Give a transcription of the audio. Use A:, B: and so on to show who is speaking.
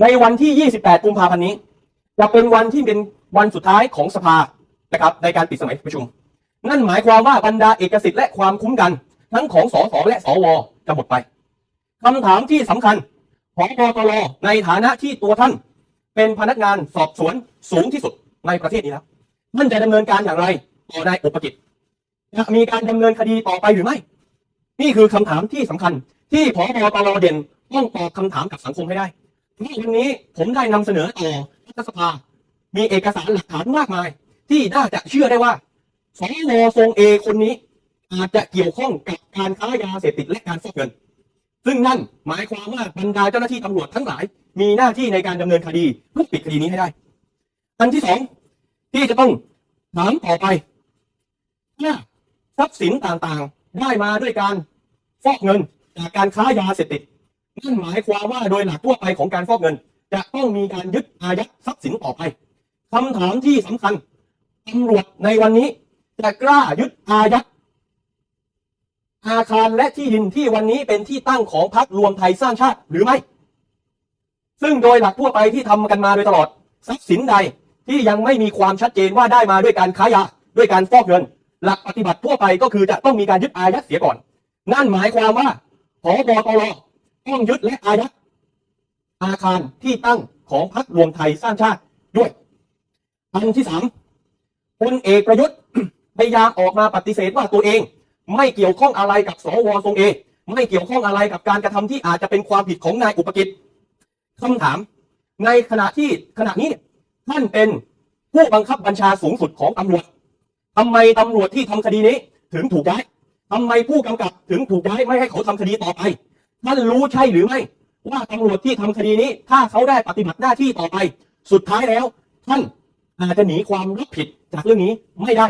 A: ในวันที่ 28 กุมภาพันธ์นี้ จะเป็นวันที่เป็นวันสุดท้ายของสภานะครับในการปิดสมัยประชุม นั่นหมายความว่าบรรดาเอกสิทธิ์และความคุ้มกัน ทั้งของสสและสวจะหมดไปคำถามที่สำคัญของปตรในฐานะที่ตัวท่าน เป็นพนักงานสอบสวนสูงที่สุดในประเทศนี้แล้วท่านจะดำเนินการอย่างไรต่อนายอุปกิจจะมีการดำเนินคดีต่อไปหรือไม่ นี่คือคำถามที่สำคัญที่พบตรเด่นต้องตอบคำถามกับสังคมให้ได้ เพราะวันนี้ผมได้นำเสนอต่อรัฐสภา มีเอกสารหลักฐานมากมาย ที่น่าจะเชื่อได้ว่าสวทรงเอคนนี้ อาจจะเกี่ยวข้องกับการค้ายาเสพติดและการฟอกเงิน ซึ่งนั่นหมายความว่าบรรดาเจ้าหน้าที่ตำรวจทั้งหลาย มีหน้าที่ในการดำเนินคดีเพื่อปิดคดีนี้ให้ได้ อันที่สองที่จะต้องถามต่อไปถ้าทรัพย์สินต่างๆ ได้มาด้วยการฟอกเงินจากการค้ายาเสพติด นั่นหมายความว่าโดยหลักทั่วไปของการฟอกเงิน จะต้องมีการยึดอายัดทรัพย์สินต่อไปคำถามที่สำคัญตำรวจในวันนี้จะกล้ายึดอายัดอาคารและที่ดินที่วันนี้เป็นที่ตั้งของพรรครวมไทยสร้างชาติหรือไม่ ซึ่งโดยหลักทั่วไปที่ทำกันมาโดยตลอดทรัพย์สินใดที่ยังไม่มีความชัดเจนว่าได้มาด้วยการค้ายาด้วยการฟอกเงิน หลักปฏิบัติทั่วไปก็คือจะต้องมีการยึดอายัดเสียก่อน นั่นหมายความว่าพบตร ต้องยึดและอายัดอาคารที่ตั้งของพรรครวมไทยสร้างชาติด้วยอันที่สามพลเอกประยุทธ์พยายามออกมาปฏิเสธว่าตัวเอง ไม่เกี่ยวข้องอะไรกับสวทรงเอไม่เกี่ยวข้องอะไรกับการกระทำที่อาจจะเป็นความผิดของนายอุปกิจคำถาม ในขณะที่ขณะนี้เนี่ยท่านเป็นผู้บังคับบัญชาสูงสุดของตำรวจทำไมตำรวจที่ทำคดีนี้ถึงถูกย้ายทำไมผู้กำกับถึงถูกย้ายไม่ให้เขาทำคดีต่อไป ท่านรู้ใช่หรือไม่ ว่าตำรวจที่ทำคดีนี้ ถ้าเขาได้ปฏิบัติหน้าที่ต่อไป สุดท้ายแล้ว ท่านอาจจะหนีความรับผิดจากเรื่องนี้ไม่ได้